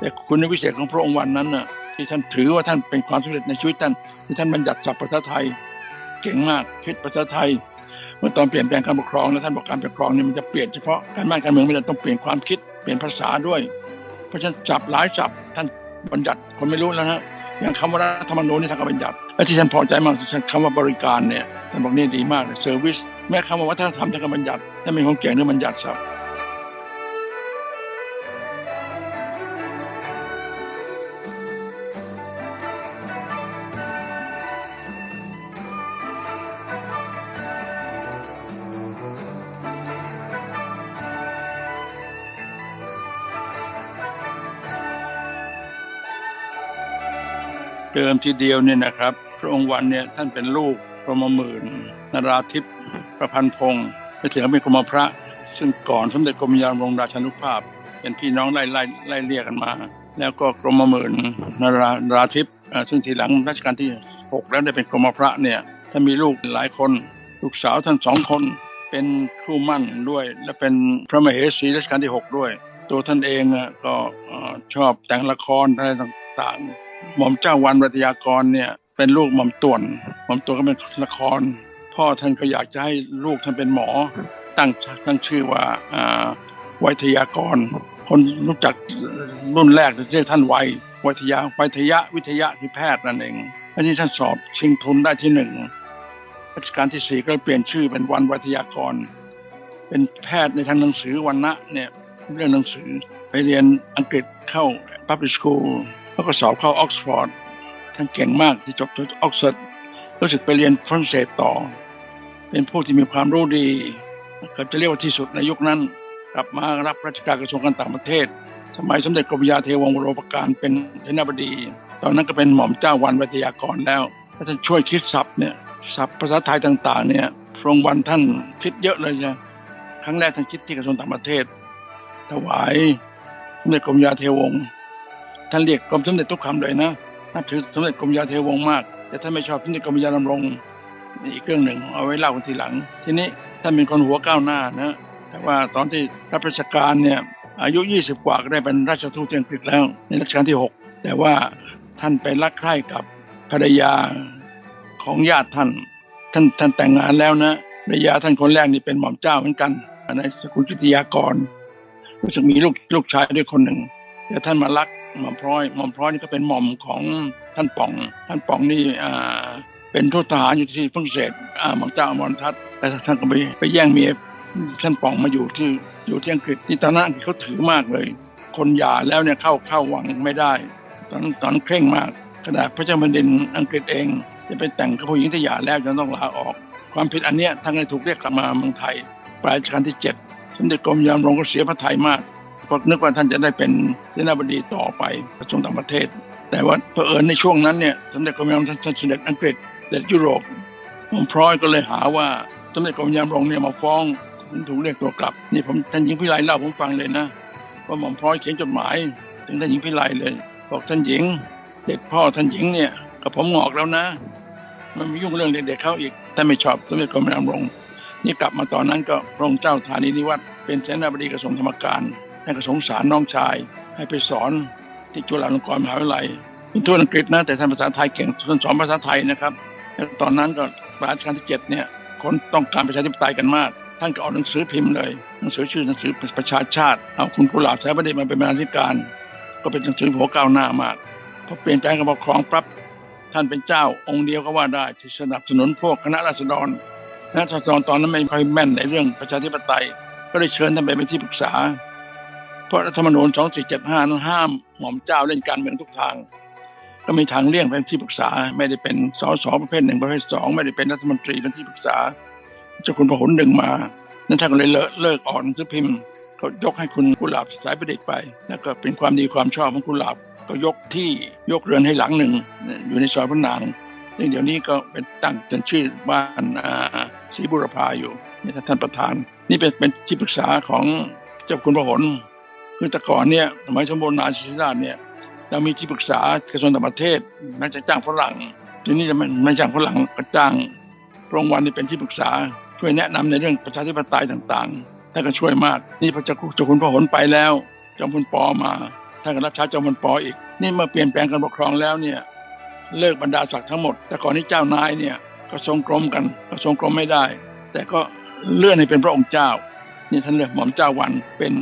แต่คุณวิเศษของพระองค์วันนั้นน่ะที่ท่านถือว่าท่านเป็นความสำเร็จในชีวิตท่านที่ท่านบัญญัติศัพท์ภาษาไทย เก่งมากคิดภาษาไทย เมื่อตอนเปลี่ยนแปลงการปกครองแล้วท่านบอกการปกครองเนี่ยมันจะเปลี่ยนเฉพาะการบ้านการเมืองไม่ได้ต้องเปลี่ยนความคิดเปลี่ยนภาษาด้วย เพราะฉะนั้นจับหลายจับท่านบัญญัติคนไม่รู้แล้วนะอย่างคำว่ารัฐธรรมนูญนี่ท่านก็บัญญัติ และที่ท่านพอใจมากคือคำว่าบริการเนี่ยท่านบอกนี่ดีมากเลยเซอร์วิสแม้คำว่าวัฒนธรรมท่านก็บัญญัติท่านเป็นคนเก่งเรื่องบัญญัติศัพท์ เดิมทีเดียวเนี่ยนะครับ พระองค์วันเนี่ยท่านเป็นลูกพระมหมื่นนราธิปประพันธ์พงศ์ไปถึงก็เป็นกรมพระ ซึ่งก่อนสมเด็จกรมยานรงราชานุภาพ เป็นพี่น้องไล่ไล่ไล่เรียกกันมา แล้วก็กรมหมื่นนราราธิปซึ่งทีหลังรัชกาลที่หกแล้วได้เป็นกรมพระเนี่ยท่านมีลูกหลายคน ลูกสาวท่านสองคนเป็นคู่มั่นด้วย และเป็นพระมเหสีรัชกาลที่หกด้วย ตัวท่านเองอะก็ชอบแต่งละครอะไรต่างๆ หม่อมเจ้าวันรัตยากรเนี่ยเป็นลูกหม่อมต่วน หม่อมต่วนก็เป็นละคร พ่อท่านก็อยากจะให้ลูกท่านเป็นหมอ ตั้งตั้งชื่อว่าวัทยากร คนรู้จักรุ่นแรกเรียกท่านวัยวัทยาวัทยะวิทยะคือแพทย์นั่นเองอันนี้ท่านสอบชิงทุนได้ที่หนึ่งรัชกาลที่สี่ก็เปลี่ยนชื่อเป็นวันวัทยากร เป็นแพทย์ในทางหนังสือวันนะเนี่ยเรื่องหนังสือไปเรียนอังกฤษเข้า Public School แล้วก็สอบเข้าออกซฟอร์ดท่านเก่งมากที่จบจากออกซฟอร์ดรู้สึกไปเรียนฝรั่งเศสต่อ เป็นผู้ที่มีความรู้ดีก็จะเรียกว่าที่สุดในยุคนั้น กลับมารับราชการกระทรวงการต่างประเทศ สมัยสมเด็จกรมยาเทวงศ์โรปการเป็นเทนาบดี ตอนนั้นก็เป็นหม่อมเจ้าวันวัทยากรแล้วแล้วท่านช่วยคิดศัพท์เนี่ยศัพท์ภาษาไทยต่างๆเนี่ยพระองค์วันท่านคิดเยอะเลยนะครั้งแรกท่านคิดที่กระทรวงต่างประเทศถวายสมเด็จกรมยาเทวงศ์ ท่านเรียกกรมสมเด็จทุกคำเลยนะนับถือสมเด็จกรมยาเทวงศ์มาก แต่ท่านไม่ชอบสมเด็จกรมยาดำรงนี่อีกเรื่องหนึ่งเอาไว้เล่ากันทีหลัง ทีนี้ท่านเป็นคนหัวก้าวหน้านะแต่ว่าตอนที่รับราชการเนี่ยอายุ 20 กว่าก็ได้เป็นราชทูตอังกฤษแล้วในรัชกาลที่ 6 แต่ว่าท่านไปรักใคร่กับภรรยาของญาติท่าน ท่านท่านแต่งงานแล้วนะภรรยาท่านคนแรกนี่เป็นหม่อมเจ้าเหมือนกันในสกุลกิติยากรรู้สึกมีลูกลูกชายด้วยคนหนึ่งแต่ท่านมารัก หม่อมพร้อยหม่อมพร้อยนี่ก็เป็นหม่อมของท่านป่อง ท่านป่องนี่อ่าเป็นทูตทหารอยู่ที่ฝรั่งเศสอ่าหม่อมเจ้าอมรทัตแต่ท่านก็ไปไปแย่งเมียท่านป่องมาอยู่ที่อยู่ที่อังกฤษที่ตอนนั้นอักเขาถือมากเลย คนหย่าแล้วเนี่ยเข้าเข้าวังไม่ได้ ตอนตอนเคร่งมากขนาดพระเจ้าแผ่นดินอังกฤษเอง จะไปแต่งกับผู้หญิงที่หย่าแล้วจะต้องลาออก ความผิดอันเนี้ยท่านเลยถูกเรียกกลับมาเมืองไทยปลายรัชกาลที่เจ็ดสมเด็จกรมยามรงก็เสียพระทัยมาก เพราะนึกว่าท่านจะได้เป็นเสนาบดีต่อไปกระทรวงต่างประเทศ แต่ว่าเผอิญในช่วงนั้นเนี่ยสมเด็จกรมยามท่านเสด็จอังกฤษเสด็จยุโรปหม่อมพร้อยก็เลยหาว่าสมเด็จกรมยามรงเนี่ยมาฟ้องถึงถูกเรียกตัวกลับนี่ผมท่านหญิงพิไลเล่าผมฟังเลยนะว่าหม่อมพร้อยเขียนจดหมาย ถึงท่านหญิงพิไลเลย บอกท่านหญิง เด็กพ่อท่านหญิงเนี่ยกับผมงอกแล้วนะ มันม่ยุ่งเรื่องเด็กๆเขาอีกท่านไม่ชอบสมเด็จกรมยามรงนี่กลับมาตอนนั้นก็พระองค์เจ้าธานีนิวัตรเป็นเสนาบดีกระทรวงธรรมการานก็สงสารน้องชาย ให้ไปสอนที่จุฬาลงกรณ์มหาวิทยาลัยเป็นทูตอังกฤษนะ แต่ท่านภาษาไทยเก่งท่านสอนภาษาไทยนะครับตอนนั้นก็รัชกาลที่เจ็ดเนี่ยคนต้องการประชาธิปไตยกันมาก ท่านก็เอาหนังสือพิมพ์เลยหนังสือชื่อหนังสือประชาชาติเอาคุณกุหลาบแสนประเดชมาเป็นบรรณาธิการ ก็เป็นหนังสือหัวก้าวหน้ามากพอเปลี่ยนใจการปกครองปั๊บท่านเป็นเจ้าองค์เดียวก็ว่าได้ที่สนับสนุนพวกคณะราษฎรนะทศรตอนนั้นไม่ค่อยแม่นในเรื่องประชาธิปไตย ก็ได้เชิญท่านไปเป็นที่ปรึกษา เพราะรัฐธรรมนูญ 2475 นั้นห้ามหม่อมเจ้าเล่นการเมืองทุกทาง ก็มีทางเลี่ยงเป็นที่ปรึกษา ไม่ได้เป็นสสประเภทหนึ่งประเภทสองไม่ได้เป็นรัฐมนตรีเป็นที่ปรึกษา เจ้าคุณพหลดึงมานั้นท่านก็เลยเลิกเลิกอนังสือพิมพ์ก็ยกให้คุณกุหลาบสายประดิษฐ์ไปแล้วก็เป็นความดีความชอบของกุหลาบก็ยกที่ยกเรือนให้หลังหนึ่ง อยู่ในซอยพระนางซึ่งเดี๋ยวนี้ก็เป็นตั้งเป็นชื่อบ้านอ่าศรีบุรพาอยู่นี่ท่านประธาน นี่เป็นเป็นที่ปรึกษาของเจ้าคุณพหล คือแต่ก่อนเนี่ยสมัยสมบูรณาชินราชเนี่ยเรามีที่ปรึกษากระทรวงต่างประเทศน่าจะจ้างฝรั่งทีนี้จะไม่ไม่จ้างฝรั่งก็จ้างพระองค์วันนี่เป็นที่ปรึกษาช่วยแนะนำในเรื่องประชาธิปไตยต่างๆท่านก็ช่วยมาก นี่พระเจ้าคุณเจ้าคุณพหลไปแล้วจอมพลปอมาท่านก็รับใช้จอมพลปออีก นี่เมื่อเปลี่ยนแปลงการปกครองแล้วเนี่ยเลิกบรรดาศักดิ์ทั้งหมด แต่ก่อนนี้เจ้านายเนี่ยก็ทรงกรมกันก็ทรงกรมไม่ได้ แต่ก็เลื่อนให้เป็นพระองค์เจ้านี่ท่านเลือกหม่อมเจ้าวันเป็น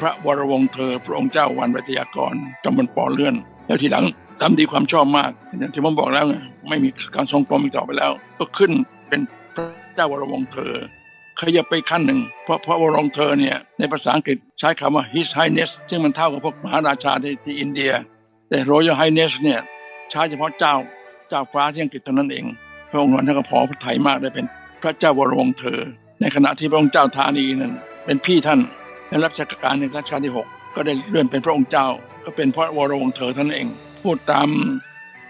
พระวรวงศ์เธอ พระองค์เจ้าวันวิทยากรจอมพลปอเลื่อน แล้วทีหลังทำดีความชอบมากอย่างที่ผมบอกแล้วไงไม่มีการทรงกรมอีกต่อไปแล้ว ก็ขึ้นเป็นพระเจ้าวรวงศ์เธอขยับไปขั้นหนึ่ง เพราะพระวรวงศ์เธอเนี่ยในภาษาอังกฤษใช้คำว่า His Highness ซึ่งมันเท่ากับพวกมหาราชาที่ที่อินเดีย แต่ Royal Highness เนี่ยใช้เฉพาะเจ้าเจ้าฟ้าที่อังกฤษเท่านั้นเอง พระองค์นั้นท่านก็พอพระไทยมากได้เป็นพระเจ้าวรวงศ์เธอ ในขณะที่พระองค์เจ้าธานีนั้นเป็นพี่ท่าน ในรัชกาลในรัชกาลที่หกก็ได้เลื่อนเป็นพระองค์เจ้า ก็เป็นพระวรวงศ์เธอท่านเอง พูดตาม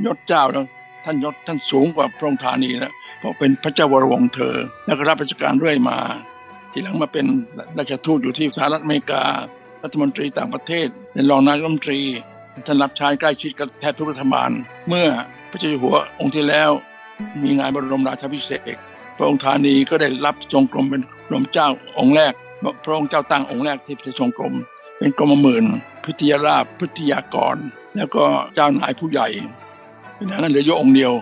ยศเจ้าแล้วท่านยศท่านสูงกว่าพระองค์ธานีนะเพราะเป็นพระเจ้าวรวงศ์เธอ แล้วก็รับราชการเรื่อยมา ทีหลังมาเป็นราชทูตอยู่ที่สหรัฐอเมริกา รัฐมนตรีต่างประเทศเป็นรองนายกรัฐมนตรีท่านรับใช้ใกล้ชิดกับแทบทุกรัฐบาล เมื่อพระเจ้าอยู่หัวองค์ที่แล้ว มีงานบรมราชาภิเศษพระองค์ธานีก็ได้รับทรงกรมเป็นกรมเจ้าองค์แรก พระองค์เจ้าตั้งองค์แรกที่จะทรงกรมเป็นกรมหมื่นพิทยาราชพิทยากร แล้วก็เจ้านายผู้ใหญ่เป็นอย่างนั้นเหลือยองค์เดียว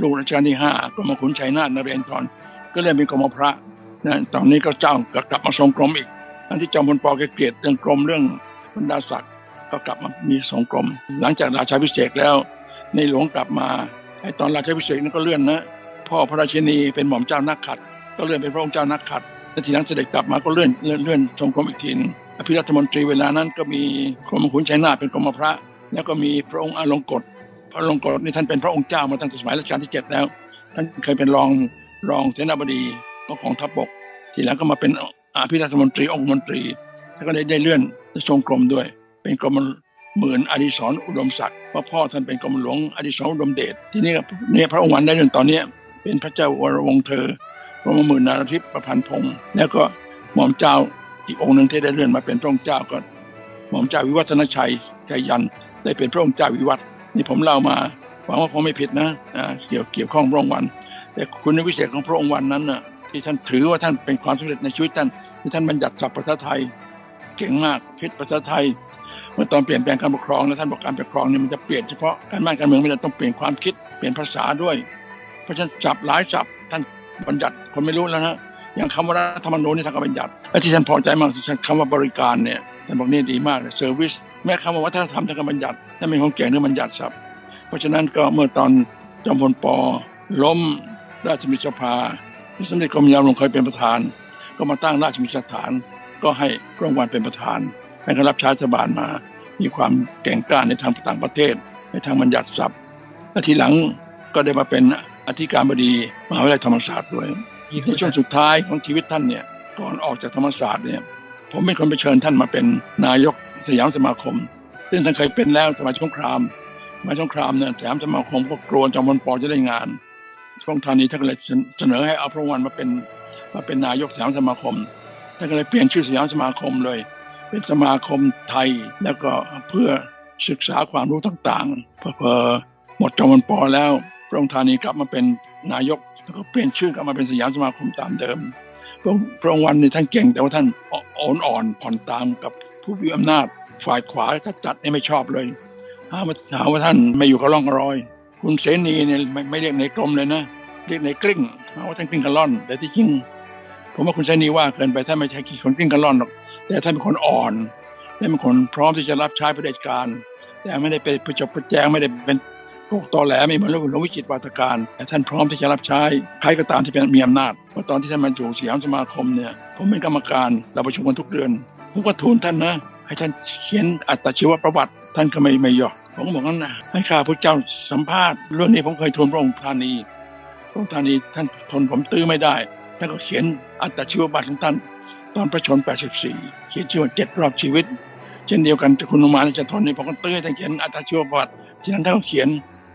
ลูกรัชกาลที่ห้ากรมขุนชัยนาทนเรนทรก็เรียเป็นกรมพระนะตอนนี้ก็เจ้ากกลับมาทรงกรมอีกทั้งที่จอมพลปอแกเกลียดเรื่องกรมเรื่องบรรดาศักดิ์ก็กลับมามีทรงกรม หลังจากราชาพิเศษแล้ว ในหลวงกลับมาไอตอนราชาพิเศษนั้นก็เลื่อนนะพ่อพระราชินีเป็นหม่อมเจ้านักขัด ก็เลื่อนเป็นพระองค์เจ้านักขัด แล้วทีหลังเสด็จกลับมาก็เลื่อนเลื่อนเลื่อนทรงกรมอีกทีนึงอภิรัฐมนตรีเวลานั้นก็มีกรมขุนชัยนาทเป็นกรมพระ แล้วก็มีพระองค์อลงกฎพระอลงกฎนี่ท่านเป็นพระองค์เจ้ามาตั้งแต่สมัยรัชกาลที่เจ็ดแล้ว ท่านเคยเป็นรองรองเสนาบดีของทัพบก ทีหลังก็มาเป็นอภิรัฐมนตรีองคมนตรี แล้วก็ได้ได้เลื่อนทรงกรมด้วย เป็นกรมหมื่นอดิศรอุดมศักดิ์พราะพ่อท่านเป็นกรมหลวงอดิศรอุดมเดชที่นี่เนี่ยพระองค์วันได้เรื่องตอนนี้เป็นพระเจ้าวรวงเธอ กระมหมื่นนารทิพย์ประพันธ์พงศ์แล้วก็หม่อมเจ้าอีกองค์หนึ่งที่ได้เลื่อนมาเป็นพระองค์เจ้าก็หม่อมเจ้าวิวัฒนชัยชัยยันได้เป็นพระองค์เจ้าวิวัฒน์นี่ผมเล่ามาหวังว่าผมไม่ผิดนะอ่าเกี่ยวเกี่ยวข้องพระองค์วัน แต่คุณวิเศษของพระองค์วันนั้นน่ะที่ท่านถือว่าท่านเป็นความสำเร็จในชีวิตท่านที่ท่านบัญญัติศัพท์ภาษาไทยเก่งมากคิดภาษาไทยเมื่อตอนเปลี่ยนแปลงการปกครองนะท่านบอกการปกครองเนี่ยมันจะเปลี่ยนเฉพาะการบ้านการเมืองไม่ได้ต้องเปลี่ยนความคิดเปลี่ยนภาษาด้วย เพราะฉะนั้นจับหลายศัพท์ท่าน บัญญัติคนไม่รู้แล้วนะอย่างคำว่ารัฐธรรมนูญนี่ท่านก็บัญญัติและที่ท่านพอใจมากคือคำว่าบริการเนี่ยท่านบอกนี่ดีมากเลยเซอร์วิสแม้คำว่าวัฒนธรรมท่านก็บัญญัติท่านเป็นคนเก่งเรื่องบัญญัติศัพท์เพราะฉะนั้นก็เมื่อตอนจอมพลปล้มราชมิตรสภาที่สมเด็จกรมยามหลวงเคยเป็นประธาน ก็มาตั้งราชมิตรสถาน ก็ให้พระองวันเป็นประธานให้เขารับใช้รัฐบาลมา มีความเก่งกล้าในทางต่างประเทศ ในทางบัญญัติศัพท์และทีหลังก็ได้มาเป็น อธิการบดีมหาวิทยาลัยธรรมศาสตร์ด้วยในช่วงสุดท้ายของชีวิตท่านเนี่ยก่อนออกจากธรรมศาสตร์เนี่ยผมเป็นคนไปเชิญท่านมาเป็นนายกสยามสมาคม ซึ่งท่านเคยเป็นแล้วสมัยสงครามสมัยสงครามเนี่ยสยามสมาคมก็กลัวจอมพลปอจะได้งานช่วงทางนี้ท่านก็เลยเสนอให้เอาพระวันมาเป็นมาเป็นนายกสยามสมาคมท่านก็เลยเปลี่ยนชื่อสยามสมาคมเลย เป็นสมาคมไทยแล้วก็เพื่อศึกษาความรู้ต่างๆพอพอหมดจอมพลปอแล้ว ระองค์ธานีกลับมาเป็นนายกแล้วก็เปลี่ยนชื่อกลับมาเป็นสยามสมาคมตามเดิมพระพระองค์วันนี่ท่านเก่งแต่ว่าท่านอ่อนอ่อนผ่อนตามกับผู้มีอำนาจฝ่ายขวาถ้าจัดนี่ไม่ชอบเลยหาว่าหาว่าท่านไม่อยู่กับร่องรอย คุณเสนีเนี่ยไม่ไม่เรียกในกรมเลยนะเรียกในกลิ้งหาว่าท่านกลิ้งกระล่อน แต่ที่จริงผมว่าคุณเสนีว่าเกินไปท่านไม่ใช่คนกลิ้งกระล่อนหรอกแต่ท่านเป็นคนอ่อนท่านเป็นคนพร้อมที่จะรับใช้พระเด็จการ แต่ไม่ได้เป็นประจบประแจงไม่ได้เป็น พวกตอแหลไม่เหมือนหลวงวิจิตวาทการแต่ท่านพร้อมที่จะรับใช้ใครก็ตามที่เป็นมีอำนาจเพราะตอนที่ท่านมาอยู่สยามสมาคมเนี่ยผมเป็นกรรมการเราประชุมกันทุกเดือนผมก็ทูลท่านนะให้ท่านเขียนอัตชีวประวัติ ท่านก็ไม่ไม่ยอมผมบอกงั้นนะให้ข้าพระเจ้าสัมภาษณ์เรื่องนี้ผมเคยทูลพระองค์ธานีพระองค์ธานีท่านทนผมตื้อไม่ได้ท่านก็เขียนอัตชีวประวัติของท่านตอนประชน 84 เขียนชื่อว่าเจ็ดรอบชีวิต เช่นเดียวกันคุณนุมานจะทนนี่ผมก็ตื้อให้ท่านเขียนอัตชีวประวัติที่นั้นท่านเขียน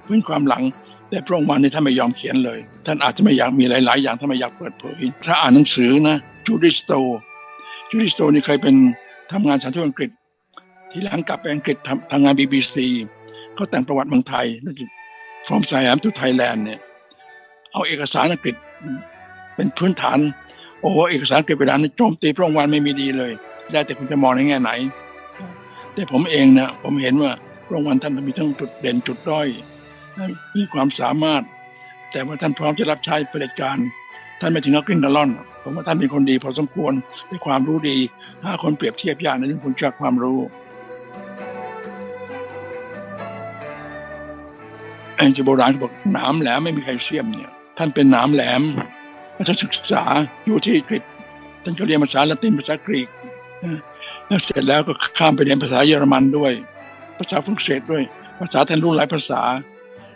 พื้นความหลังแต่พระองค์มานี่ท่านไม่ยอมเขียนเลย ท่านอาจจะไม่อยากมีหลาย ๆ อย่างท่านไม่อยากเปิดเผย ถ้าอ่านหนังสือนะจูดิสโตจูดิสโตนี่เคยเป็นทำงานสถานทูตอังกฤษ ทีหลังกลับไปอังกฤษทำทำงานบีบีซีเขาแต่งประวัติเมืองไทยนั่นคือ from Siam to Thailand เนี่ยเอาเอกสารอังกฤษเป็นพื้นฐาน โอ้เอกสารอังกฤษเวลานี้โจมตีพระองค์วันไม่มีดีเลย ได้แต่คุณจะมองในแง่ไหน แต่ผมเองนะผมเห็นว่าพระองค์วันท่านมีทั้งจุดเด่นจุดด้อย มีความสามารถ แต่ว่าท่านพร้อมจะรับใช้เผด็จการ ท่านไม่ถึงกับกลิ้งกระล่อนผมว่าท่านเป็นคนดีพอสมควรมีความรู้ดีถ้าคนเปรียบเทียบยากในเรื่องคุณจักความรู้ไอ้เจ้าโบราณบอกหนามแหลมไม่มีใครเสียมเนี่ย ท่านเป็นหนามแหลมท่านศึกษาอยู่ที่อังกฤษท่านก็เรียนภาษาละตินภาษากรีกนะแล้วเสร็จแล้วก็ข้ามไปเรียนภาษาเยอรมันด้วย ภาษาฝรั่งเศสด้วย ภาษาท่านรู้หลายภาษา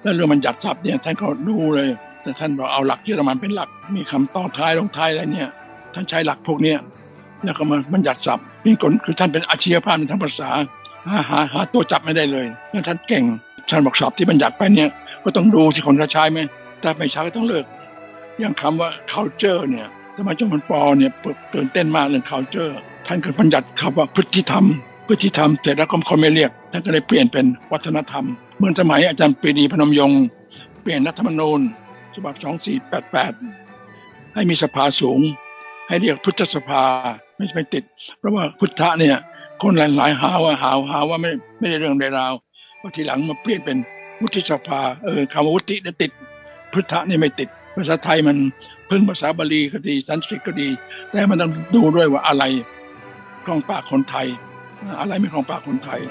แล้วเรื่องมันหยัดศัพท์เนี่ยท่านก็ดูเลย แต่ท่านบอกเอาหลักเยอรมันเป็นหลัก มีคำต่อท้ายลงท้ายอะไรเนี่ย ท่านใช้หลักพวกเนี้ยแล้วก็มามันหยัดศัพท์นี่คนคือท่านเป็นอาชีพพาในทางภาษาหาหาหาตัวจับไม่ได้เลยแล้วท่านเก่งท่านบอกศัพท์ที่บัญญัติไปเนี่ย ก็ต้องดูที่คนเขาใช้ไหมถ้าไม่ใช้ก็ต้องเลิกอย่างคำว่า culture เนี่ยสมัยจอมปอเนี่ยตื่นเต้นมากเรื่อง culture ท่านก็บัญญัติคำว่าพฤติธรรม พฤติธรรมเสร็จแล้วก็คนไม่เรียกท่านก็เลยเปลี่ยนเป็นวัฒนธรรมเหมือนสมัยอาจารย์ปรีดีพนมยงค์เปลี่ยนรัฐธรรมนูญฉบับ 2488 ให้มีสภาสูง ให้เรียกพุทธสภาไม่ใช่ไปติด เพราะว่าพุทธะเนี่ยคนหลายๆหาว่าหาหาว่าไม่ไม่ได้เรื่องใดราวพอทีหลังมาเปลี่ยนเป็นวุฒิสภาเออคำว่าวุฒิเนี่ยติด พุทธะนี่ไม่ติด ภาษาไทยมันพึ่งภาษาบาลีก็ดีสันสกฤตก็ดี แต่มันต้องดูด้วยว่าอะไรคล่องปากคนไทย อะไรไม่ของปากคนไทย